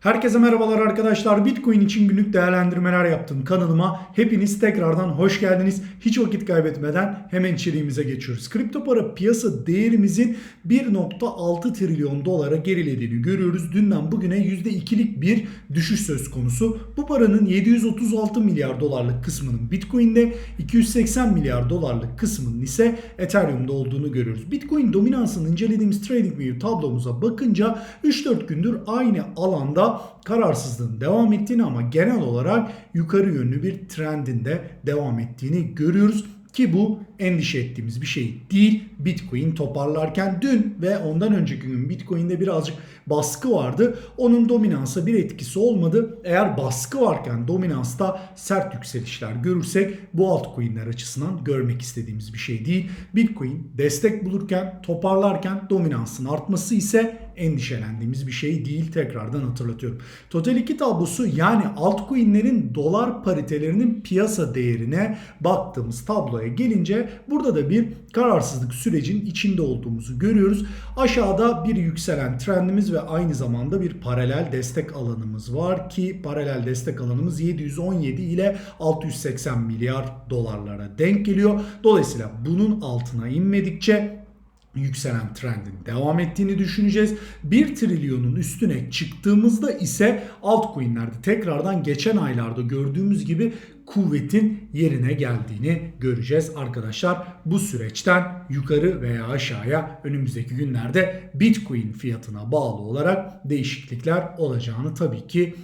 Herkese merhabalar arkadaşlar. Bitcoin için günlük değerlendirmeler yaptım kanalıma. Hepiniz tekrardan hoş geldiniz. Hiç vakit kaybetmeden hemen içeriğimize geçiyoruz. Kripto para piyasa değerimizin 1.6 trilyon dolara gerilediğini görüyoruz. Dünden bugüne %2'lik bir düşüş söz konusu. Bu paranın 736 milyar dolarlık kısmının Bitcoin'de, 280 milyar dolarlık kısmının ise Ethereum'da olduğunu görüyoruz. Bitcoin dominansını incelediğimiz TradingView tablomuza bakınca 3-4 gündür aynı alanda kararsızlığın devam ettiğini ama genel olarak yukarı yönlü bir trendinde devam ettiğini görüyoruz. Ki bu endişe ettiğimiz bir şey değil. Bitcoin toparlarken dün ve ondan önceki gün Bitcoin'de birazcık baskı vardı. Onun dominansa bir etkisi olmadı. Eğer baskı varken dominansta sert yükselişler görürsek bu altcoin'ler açısından görmek istediğimiz bir şey değil. Bitcoin destek bulurken, toparlarken dominansın artması ise endişelendiğimiz bir şey değil. Tekrardan hatırlatıyorum. Total 2 tablosu yani altcoin'lerin dolar paritelerinin piyasa değerine baktığımız tabloya gelince burada da bir kararsızlık sürecinin içinde olduğumuzu görüyoruz. Aşağıda bir yükselen trendimiz ve aynı zamanda bir paralel destek alanımız var ki paralel destek alanımız 717 ile 680 milyar dolarlara denk geliyor. Dolayısıyla bunun altına inmedikçe yükselen trendin devam ettiğini düşüneceğiz. 1 trilyonun üstüne çıktığımızda ise altcoin'lerde tekrardan geçen aylarda gördüğümüz gibi kuvvetin yerine geldiğini göreceğiz arkadaşlar. Bu süreçten yukarı veya aşağıya önümüzdeki günlerde Bitcoin fiyatına bağlı olarak değişiklikler olacağını tabii ki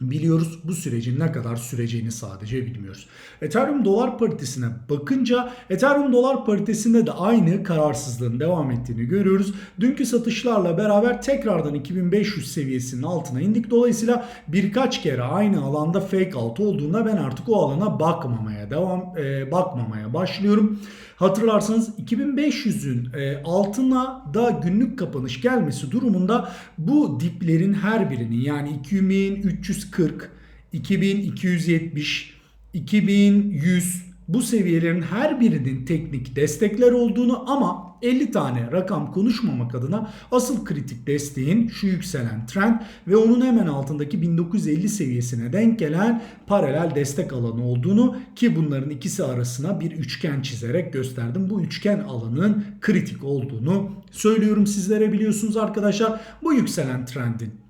biliyoruz. Bu sürecin ne kadar süreceğini sadece bilmiyoruz. Ethereum dolar paritesine bakınca Ethereum dolar paritesinde de aynı kararsızlığın devam ettiğini görüyoruz. Dünkü satışlarla beraber tekrardan 2500 seviyesinin altına indik. Dolayısıyla birkaç kere aynı alanda fake out olduğunda ben artık o alana bakmamaya devam e, bakmamaya başlıyorum. Hatırlarsanız 2500'ün e, altına da günlük kapanış gelmesi durumunda bu diplerin her birinin yani 2340, 2270, 2100 bu seviyelerin her birinin teknik destekler olduğunu ama 50 tane rakam konuşmamak adına asıl kritik desteğin şu yükselen trend ve onun hemen altındaki 1950 seviyesine denk gelen paralel destek alanı olduğunu ki bunların ikisi arasına bir üçgen çizerek gösterdim. Bu üçgen alanın kritik olduğunu söylüyorum sizlere biliyorsunuz arkadaşlar. Bu yükselen trendin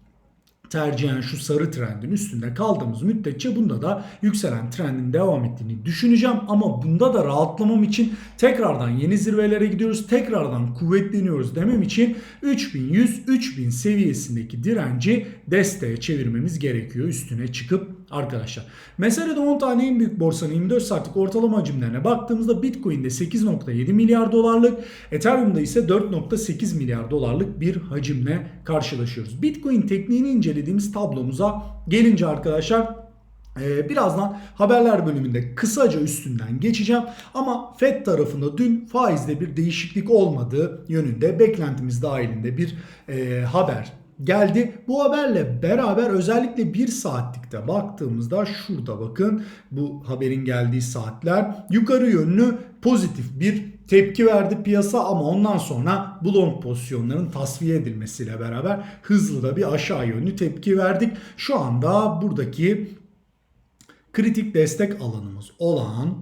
tercihen şu sarı trendin üstünde kaldığımız müddetçe bunda da yükselen trendin devam ettiğini düşüneceğim. Ama bunda da rahatlamam için tekrardan yeni zirvelere gidiyoruz. Tekrardan kuvvetleniyoruz demem için 3100-3000 seviyesindeki direnci desteğe çevirmemiz gerekiyor üstüne çıkıp arkadaşlar. Meselede 10 tane en büyük borsanın 24 saatlik ortalama hacimlerine baktığımızda Bitcoin'de 8.7 milyar dolarlık, Ethereum'da ise 4.8 milyar dolarlık bir hacimle karşılaşıyoruz. Bitcoin tekniğini incelediğimiz tablomuza gelince arkadaşlar ee, birazdan haberler bölümünde kısaca üstünden geçeceğim ama Fed tarafında dün faizde bir değişiklik olmadığı yönünde beklentimiz dahilinde bir e, haber geldi. Bu haberle beraber özellikle bir saatlikte baktığımızda şurada bakın bu haberin geldiği saatler yukarı yönlü pozitif bir tepki verdi piyasa ama ondan sonra bu long pozisyonların tasfiye edilmesiyle beraber hızlı da bir aşağı yönlü tepki verdik. Şu anda buradaki kritik destek alanımız olan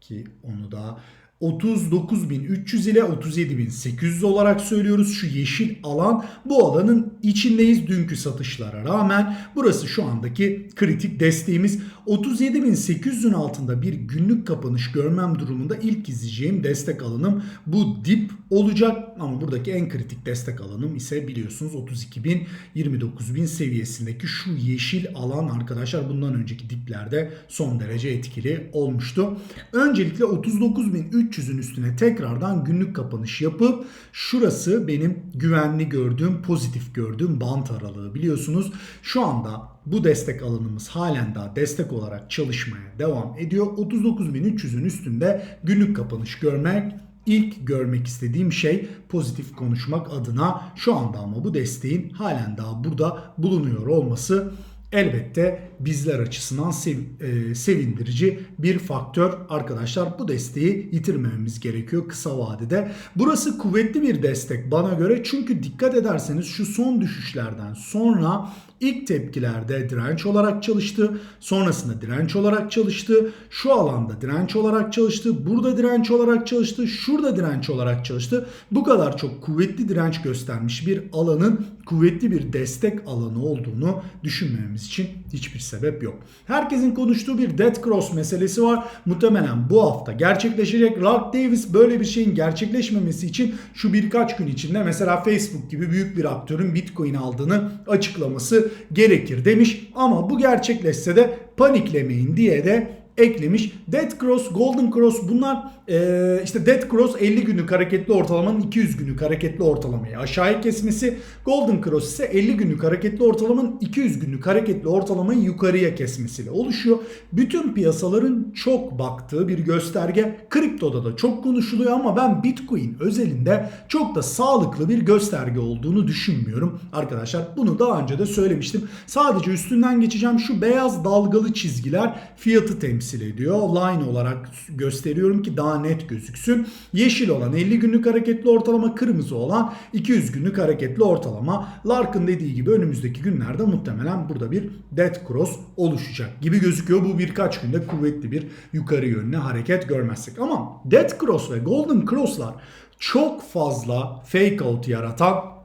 ki onu da 39.300 ile 37.800 olarak söylüyoruz. Şu yeşil alan bu alanın içindeyiz dünkü satışlara rağmen. Burası şu andaki kritik desteğimiz. 37.800'ün altında bir günlük kapanış görmem durumunda ilk izleyeceğim destek alanım bu dip olacak. Ama buradaki en kritik destek alanım ise biliyorsunuz 32.000 29.000 seviyesindeki şu yeşil alan arkadaşlar bundan önceki diplerde son derece etkili olmuştu. Öncelikle 39.300 300'ün üstüne tekrardan günlük kapanış yapıp şurası benim güvenli gördüğüm, pozitif gördüğüm bant aralığı biliyorsunuz. Şu anda bu destek alanımız halen daha destek olarak çalışmaya devam ediyor. 39.300'ün üstünde günlük kapanış görmek ilk görmek istediğim şey pozitif konuşmak adına şu anda ama bu desteğin halen daha burada bulunuyor olması elbette bizler açısından sev, e, sevindirici bir faktör arkadaşlar. Bu desteği yitirmememiz gerekiyor kısa vadede. Burası kuvvetli bir destek bana göre çünkü dikkat ederseniz şu son düşüşlerden sonra İlk tepkilerde direnç olarak çalıştı. Sonrasında direnç olarak çalıştı. Şu alanda direnç olarak çalıştı. Burada direnç olarak çalıştı. Şurada direnç olarak çalıştı. Bu kadar çok kuvvetli direnç göstermiş bir alanın kuvvetli bir destek alanı olduğunu düşünmememiz için hiçbir sebep yok. Herkesin konuştuğu bir dead cross meselesi var. Muhtemelen bu hafta gerçekleşecek. Lark Davis böyle bir şeyin gerçekleşmemesi için şu birkaç gün içinde mesela Facebook gibi büyük bir aktörün Bitcoin aldığını açıklaması gerekir demiş. Ama bu gerçekleşse de paniklemeyin diye de eklemiş. Dead Cross, Golden Cross bunlar e, işte Dead Cross 50 günlük hareketli ortalamanın 200 günlük hareketli ortalamayı aşağıya kesmesi. Golden Cross ise 50 günlük hareketli ortalamanın 200 günlük hareketli ortalamayı yukarıya kesmesiyle oluşuyor. Bütün piyasaların çok baktığı bir gösterge. Kriptoda da çok konuşuluyor ama ben Bitcoin özelinde çok da sağlıklı bir gösterge olduğunu düşünmüyorum. Arkadaşlar bunu daha önce de söylemiştim. Sadece üstünden geçeceğim şu beyaz dalgalı çizgiler fiyatı temsil ediyor. Line olarak gösteriyorum ki daha net gözüksün. Yeşil olan 50 günlük hareketli ortalama, kırmızı olan 200 günlük hareketli ortalama. Lark'ın dediği gibi önümüzdeki günlerde muhtemelen burada bir dead cross oluşacak gibi gözüküyor. Bu birkaç günde kuvvetli bir yukarı yönlü hareket görmezsek. Ama dead cross ve golden cross'lar çok fazla fake out yaratan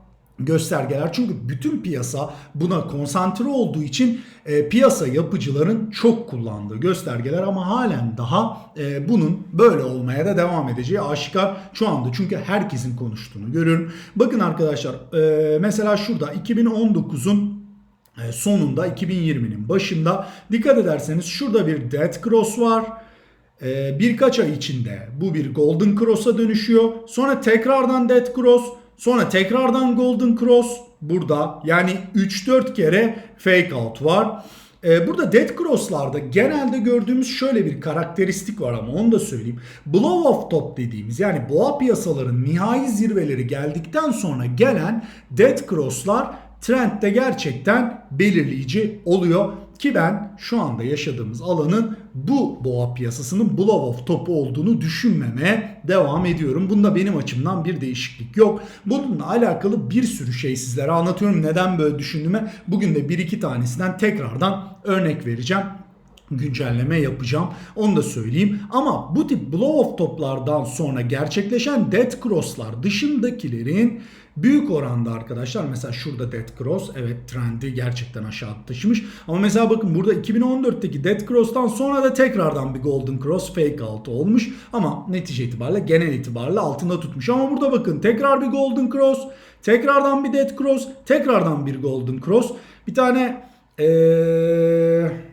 göstergeler. Çünkü bütün piyasa buna konsantre olduğu için e, piyasa yapıcıların çok kullandığı göstergeler ama halen daha e, bunun böyle olmaya da devam edeceği aşikar şu anda. Çünkü herkesin konuştuğunu görüyorum. Bakın arkadaşlar e, mesela şurada 2019'un e, sonunda 2020'nin başında dikkat ederseniz şurada bir dead cross var. E, birkaç ay içinde bu bir golden cross'a dönüşüyor. Sonra tekrardan dead cross Sonra tekrardan Golden Cross burada yani 3-4 kere fake out var. Ee, burada Dead Cross'larda genelde gördüğümüz şöyle bir karakteristik var ama onu da söyleyeyim. Blow off top dediğimiz yani boğa piyasaların nihai zirveleri geldikten sonra gelen Dead Cross'lar trendde gerçekten belirleyici oluyor. Ki ben şu anda yaşadığımız alanın bu boğa piyasasının blow off topu olduğunu düşünmemeye devam ediyorum. Bunda benim açımdan bir değişiklik yok. Bununla alakalı bir sürü şey sizlere anlatıyorum. Neden böyle düşündüğüme bugün de bir iki tanesinden tekrardan örnek vereceğim güncelleme yapacağım. Onu da söyleyeyim. Ama bu tip blow off toplardan sonra gerçekleşen dead cross'lar dışındakilerin büyük oranda arkadaşlar mesela şurada dead cross evet trendi gerçekten aşağı taşımış. Ama mesela bakın burada 2014'teki dead cross'tan sonra da tekrardan bir golden cross fake out olmuş. Ama netice itibariyle genel itibariyle altında tutmuş. Ama burada bakın tekrar bir golden cross, tekrardan bir dead cross, tekrardan bir golden cross. Bir tane eee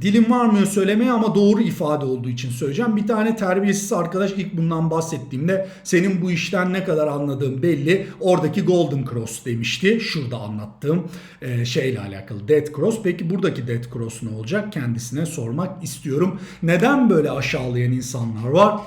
dilim varmıyor söylemeye ama doğru ifade olduğu için söyleyeceğim. Bir tane terbiyesiz arkadaş ilk bundan bahsettiğimde senin bu işten ne kadar anladığın belli. Oradaki Golden Cross demişti. Şurada anlattığım e, şeyle alakalı Dead Cross. Peki buradaki Dead Cross ne olacak? Kendisine sormak istiyorum. Neden böyle aşağılayan insanlar var?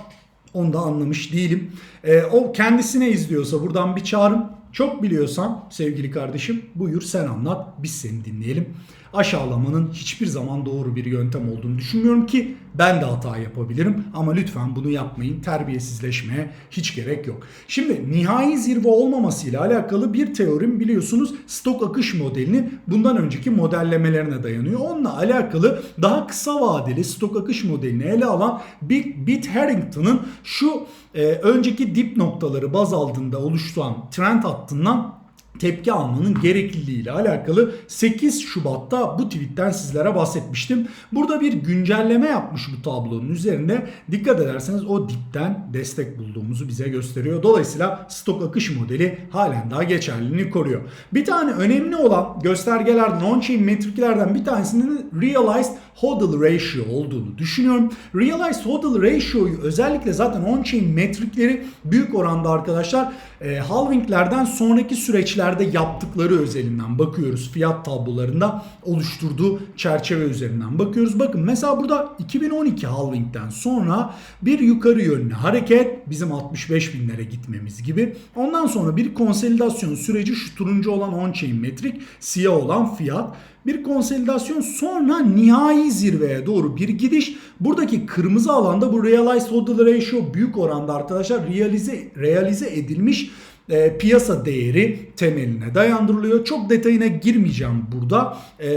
Onu da anlamış değilim. E, o kendisine izliyorsa buradan bir çağrım. Çok biliyorsan sevgili kardeşim buyur sen anlat biz seni dinleyelim aşağılamanın hiçbir zaman doğru bir yöntem olduğunu düşünmüyorum ki ben de hata yapabilirim ama lütfen bunu yapmayın. Terbiyesizleşmeye hiç gerek yok. Şimdi nihai zirve olmamasıyla alakalı bir teorim biliyorsunuz stok akış modelinin bundan önceki modellemelerine dayanıyor. Onunla alakalı daha kısa vadeli stok akış modelini ele alan Big Bit Harrington'ın şu e, önceki dip noktaları baz aldığında oluşturan trend hattından tepki almanın gerekliliği ile alakalı 8 Şubat'ta bu tweetten sizlere bahsetmiştim. Burada bir güncelleme yapmış bu tablonun üzerinde. Dikkat ederseniz o dipten destek bulduğumuzu bize gösteriyor. Dolayısıyla stok akış modeli halen daha geçerliliğini koruyor. Bir tane önemli olan göstergelerden, on-chain metriklerden bir tanesinin Realized Hodl Ratio olduğunu düşünüyorum. Realized Hodl Ratio'yu özellikle zaten on-chain metrikleri büyük oranda arkadaşlar e, halvinglerden sonraki süreçlerde yaptıkları özelinden bakıyoruz. Fiyat tablolarında oluşturduğu çerçeve üzerinden bakıyoruz. Bakın mesela burada 2012 halvingden sonra bir yukarı yönlü hareket bizim 65 binlere gitmemiz gibi. Ondan sonra bir konsolidasyon süreci şu turuncu olan on-chain metrik siyah olan fiyat bir konsolidasyon sonra nihai zirveye doğru bir gidiş. Buradaki kırmızı alanda bu realized hodl ratio büyük oranda arkadaşlar realize, realize edilmiş e, piyasa değeri temeline dayandırılıyor. Çok detayına girmeyeceğim burada. E,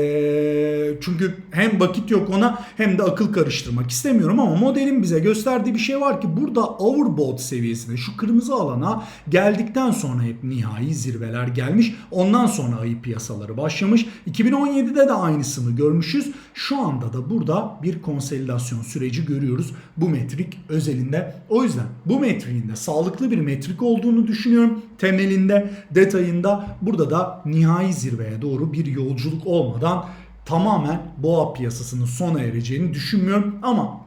çünkü hem vakit yok ona hem de akıl karıştırmak istemiyorum ama modelin bize gösterdiği bir şey var ki burada overbought seviyesinde şu kırmızı alana geldikten sonra hep nihai zirveler gelmiş. Ondan sonra ayı piyasaları başlamış. 2017'de de aynısını görmüşüz. Şu anda da burada bir konsolidasyon süreci görüyoruz bu metrik özelinde. O yüzden bu metriğin de sağlıklı bir metrik olduğunu düşünüyorum. Temelinde, detayında burada da nihai zirveye doğru bir yolculuk olmadan tamamen boğa piyasasının sona ereceğini düşünmüyorum ama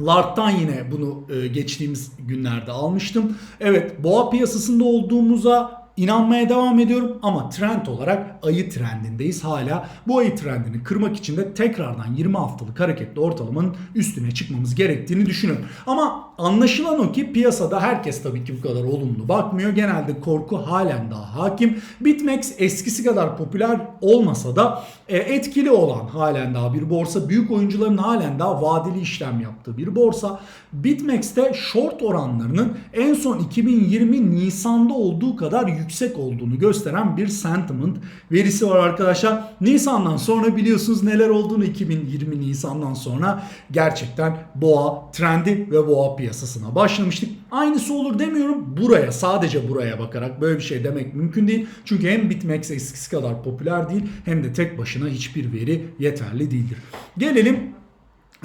Lart'tan yine bunu e, geçtiğimiz günlerde almıştım. Evet boğa piyasasında olduğumuza inanmaya devam ediyorum ama trend olarak ayı trendindeyiz hala. Bu ayı trendini kırmak için de tekrardan 20 haftalık hareketli ortalamanın üstüne çıkmamız gerektiğini düşünüyorum. Ama anlaşılan o ki piyasada herkes tabii ki bu kadar olumlu bakmıyor. Genelde korku halen daha hakim. Bitmex eskisi kadar popüler olmasa da e, etkili olan halen daha bir borsa. Büyük oyuncuların halen daha vadeli işlem yaptığı bir borsa. Bitmex'te short oranlarının en son 2020 Nisan'da olduğu kadar yüksek olduğunu gösteren bir sentiment verisi var arkadaşlar. Nisan'dan sonra biliyorsunuz neler olduğunu 2020 Nisan'dan sonra gerçekten boğa trendi ve boğa piyasasına başlamıştık. Aynısı olur demiyorum. Buraya sadece buraya bakarak böyle bir şey demek mümkün değil. Çünkü hem Bitmex eskisi kadar popüler değil hem de tek başına hiçbir veri yeterli değildir. Gelelim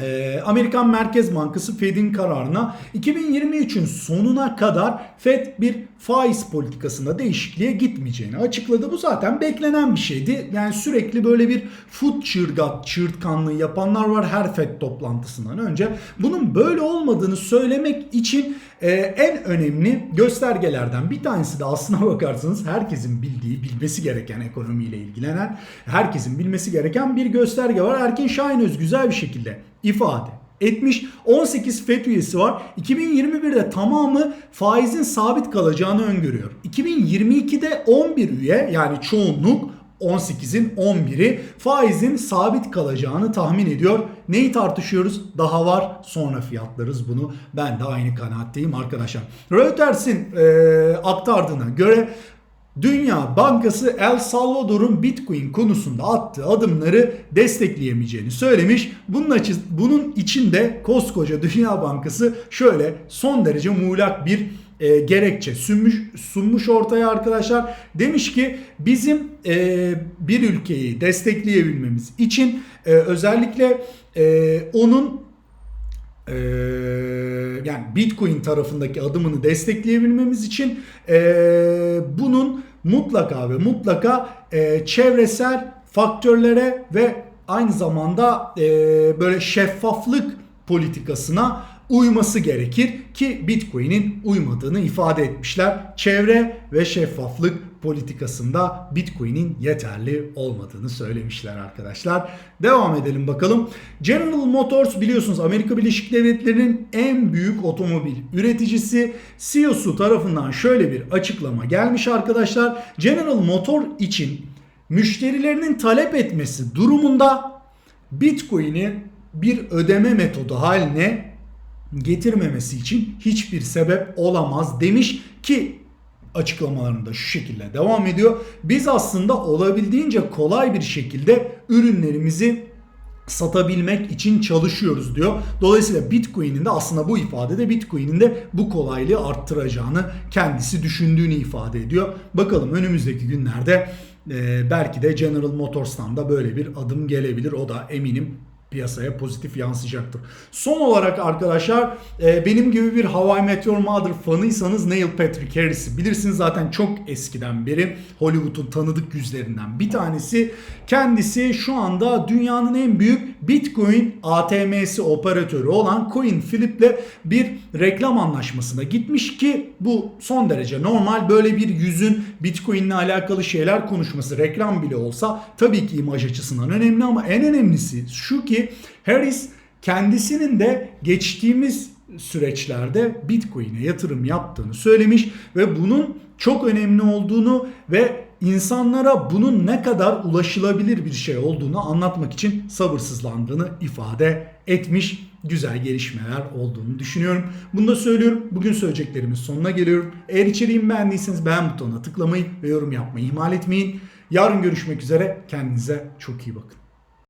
ee, Amerikan Merkez Bankası Fed'in kararına 2023'ün sonuna kadar Fed bir faiz politikasında değişikliğe gitmeyeceğini açıkladı. Bu zaten beklenen bir şeydi. Yani sürekli böyle bir fut çırgat, çırtkanlığı yapanlar var her Fed toplantısından önce. Bunun böyle olmadığını söylemek için e, en önemli göstergelerden bir tanesi de aslına bakarsanız herkesin bildiği, bilmesi gereken ekonomiyle ilgilenen, herkesin bilmesi gereken bir gösterge var. Erkin Şahinöz güzel bir şekilde ifade etmiş. 18 FED üyesi var. 2021'de tamamı faizin sabit kalacağını öngörüyor. 2022'de 11 üye yani çoğunluk 18'in 11'i faizin sabit kalacağını tahmin ediyor. Neyi tartışıyoruz? Daha var sonra fiyatlarız bunu. Ben de aynı kanaatteyim arkadaşlar. Reuters'in e, aktardığına göre Dünya Bankası El Salvador'un Bitcoin konusunda attığı adımları destekleyemeyeceğini söylemiş. Bunun, açı, bunun içinde koskoca Dünya Bankası şöyle son derece muğlak bir e, gerekçe sunmuş, sunmuş ortaya arkadaşlar. Demiş ki bizim e, bir ülkeyi destekleyebilmemiz için e, özellikle e, onun e, yani Bitcoin tarafındaki adımını destekleyebilmemiz için e, bunun mutlaka ve mutlaka e, çevresel faktörlere ve aynı zamanda e, böyle şeffaflık politikasına uyması gerekir ki Bitcoin'in uymadığını ifade etmişler. Çevre ve şeffaflık politikasında Bitcoin'in yeterli olmadığını söylemişler arkadaşlar. Devam edelim bakalım. General Motors biliyorsunuz Amerika Birleşik Devletleri'nin en büyük otomobil üreticisi. CEO'su tarafından şöyle bir açıklama gelmiş arkadaşlar. General Motor için müşterilerinin talep etmesi durumunda Bitcoin'i bir ödeme metodu haline getirmemesi için hiçbir sebep olamaz demiş ki açıklamalarında şu şekilde devam ediyor. Biz aslında olabildiğince kolay bir şekilde ürünlerimizi satabilmek için çalışıyoruz diyor. Dolayısıyla Bitcoin'in de aslında bu ifadede Bitcoin'in de bu kolaylığı arttıracağını kendisi düşündüğünü ifade ediyor. Bakalım önümüzdeki günlerde e, belki de General Motors'tan da böyle bir adım gelebilir. O da eminim piyasaya pozitif yansıyacaktır. Son olarak arkadaşlar e, benim gibi bir Hawaii Meteor Mother fanıysanız Neil Patrick Harris'i bilirsiniz zaten çok eskiden beri Hollywood'un tanıdık yüzlerinden bir tanesi. Kendisi şu anda dünyanın en büyük Bitcoin ATM'si operatörü olan Coin Flip'le bir reklam anlaşmasına gitmiş ki bu son derece normal böyle bir yüzün Bitcoin ile alakalı şeyler konuşması reklam bile olsa tabii ki imaj açısından önemli ama en önemlisi şu ki Harris kendisinin de geçtiğimiz süreçlerde Bitcoin'e yatırım yaptığını söylemiş ve bunun çok önemli olduğunu ve insanlara bunun ne kadar ulaşılabilir bir şey olduğunu anlatmak için sabırsızlandığını ifade etmiş. Güzel gelişmeler olduğunu düşünüyorum. Bunu da söylüyorum. Bugün söyleyeceklerimin sonuna geliyorum. Eğer içeriğimi beğendiyseniz beğen butonuna tıklamayı ve yorum yapmayı ihmal etmeyin. Yarın görüşmek üzere. Kendinize çok iyi bakın.